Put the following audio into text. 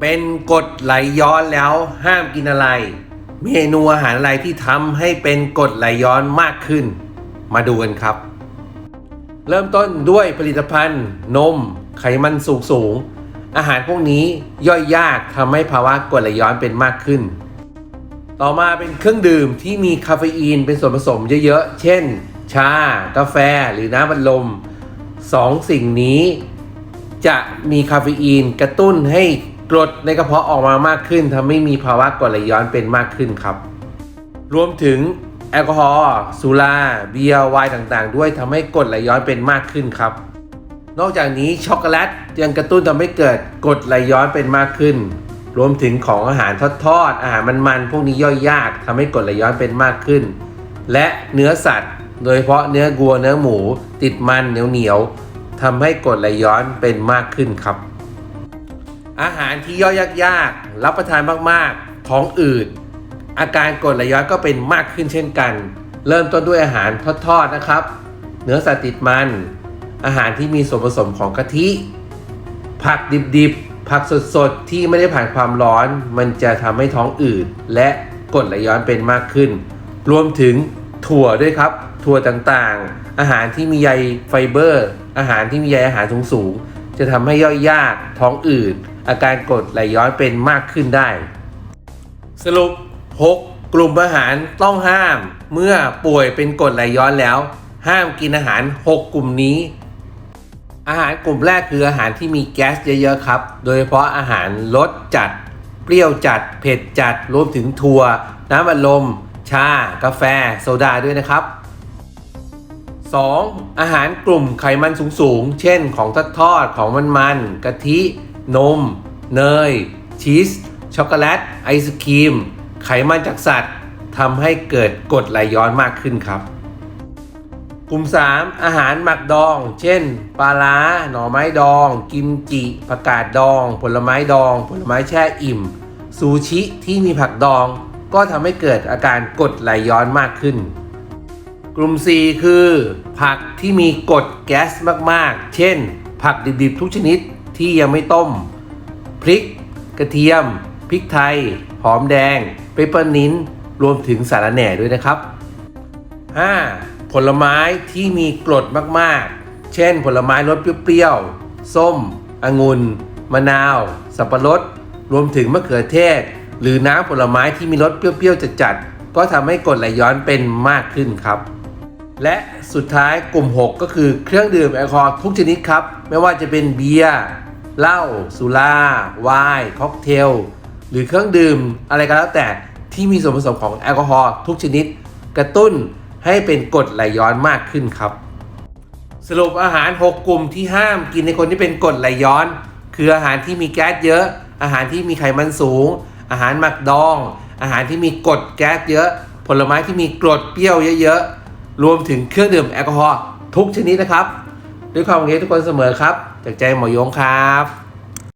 เป็นกฎไหลย้อนแล้วห้ามกินอะไร เมนูอาหารอะไรที่ทำให้เป็นกฎไหลย้อนมากขึ้น มาดูกันครับ เริ่มต้นด้วยผลิตภัณฑ์ นม ไขมันสูงสูง อาหารพวกนี้ย่อยยากทำให้ภาวะกรดไหลย้อนเป็นมากขึ้น ต่อมาเป็นเครื่องดื่มที่มีคาเฟอีนเป็นส่วนผสมเยอะๆ เช่น ชา กาแฟ หรือน้ำบัดลมสองสิ่งนี้ จะมีคาเฟอีนกระตุ้นให้ กรดในกระเพาะออกมามากขึ้นทำให้มีภาวะกรดไหลย้อนเป็นมากขึ้นครับ รวมถึงแอลกอฮอล์สุราเบียร์ไวน์ต่างๆ ด้วยทำให้กรดไหลย้อนเป็นมากขึ้นครับ นอกจากนี้ช็อกโกแลตยังกระตุ้นทำให้เกิดกรดไหลย้อนเป็นมากขึ้น รวมถึงของอาหารทอดๆอาหารมันๆพวกนี้ย่อยยากทำให้กรดไหลย้อนเป็นมากขึ้น และเนื้อสัตว์ โดยเฉพาะเนื้อวัวเนื้อหมู ติดมันเหนียวเหนียวๆทำให้กรดไหลย้อนเป็นมากขึ้นครับ อาหารที่ย่อยยากๆ รับประทานมากๆ ท้องอืด อาการกรดไหลย้อนก็เป็นมากขึ้นเช่นกัน เริ่มต้นด้วยอาหารทอดๆนะครับ เนื้อสัตว์ติดมัน อาหารที่มีส่วนผสมของกะทิ ผักดิบๆ ผักสดๆ ที่ไม่ได้ผ่านความร้อน มันจะทำให้ท้องอืด และกรดไหลย้อนเป็นมากขึ้น รวมถึงถั่วด้วยครับ ถั่วต่างๆ อาหารที่มีใยไฟเบอร์ อาหารที่มีใยอาหารสูงๆ จะทำให้ย่อยยากท้องอืดอาการกรดไหลย้อนเป็นมากขึ้นได้ สรุป 6 กลุ่มอาหารต้องห้าม เมื่อป่วยเป็นกรดไหลย้อนแล้ว ห้ามกินอาหาร 6 กลุ่มนี้ อาหารกลุ่มแรกคืออาหารที่มีแก๊สเยอะๆครับ โดยเฉพาะอาหารรสจัด เปรี้ยวจัด เผ็ดจัดรวมถึงถั่ว น้ำอัดลม ชา กาแฟ โซดาด้วยนะครับ 2. อาหารกลุ่มไขมันสูงๆ เช่นของทอดทอดของมันๆกะทิ นม เนย ชีส ช็อกโกแลต ไอศครีม ไขมันจากสัตว์ทำให้เกิดกรดไหลย้อนมากขึ้นครับ กลุ่ม 3 อาหารหมักดอง เช่น ปลาร้า หน่อไม้ดอง กิมจิ ผักกาดดอง ผลไม้ดอง ผลไม้แช่อิ่ม ซูชิที่มีผักดอง ก็ทำให้เกิดอาการกรดไหลย้อนมากขึ้น กลุ่ม4คือ ผักที่มีกรดแก๊สมากๆ เช่น ผักดิบๆ ทุกชนิดที่ยังไม่ต้ม พริก กระเทียม พริกไทย หอมแดง เปปเปอร์นินรวมถึงสาระแหน่ด้วยนะครับ 5. ผลไม้ที่มีกรดมากๆ เช่น ผลไม้รสเปรี้ยวๆ ส้ม องุ่น มะนาว สับปะรด รวมถึงมะเขือเทศ หรือน้ำผลไม้ที่มีรสเปรี้ยวๆจัดๆก็ทำให้กรดไหลย้อนเป็นมากขึ้นครับ และสุดท้ายกลุ่ม 6 ก็คือเครื่องดื่มแอลกอฮอล์ทุกชนิดครับ ไม่ว่าจะเป็นเบียร์เหล้าสุราไวน์ค็อกเทล หรือเครื่องดื่มอะไรก็แล้วแต่ที่มีส่วนผสมของแอลกอฮอล์ทุกชนิด กระตุ้นให้เป็นกรดไหลย้อนมากขึ้นครับ สรุปอาหาร 6 กลุ่มที่ห้ามกินในคนที่เป็นกรดไหลย้อน คืออาหารที่มีแก๊สเยอะ อาหารที่มีไขมันสูง อาหารหมักดอง อาหารที่มีกรดแก๊สเยอะ ผลไม้ที่มีกรดเปรี้ยวเยอะๆ รวมถึงเครื่องดื่มแอลกอฮอล์ทุกชนิดนะครับ ด้วยความหวังดีทุกคนเสมอครับ จากใจหมอยงครับ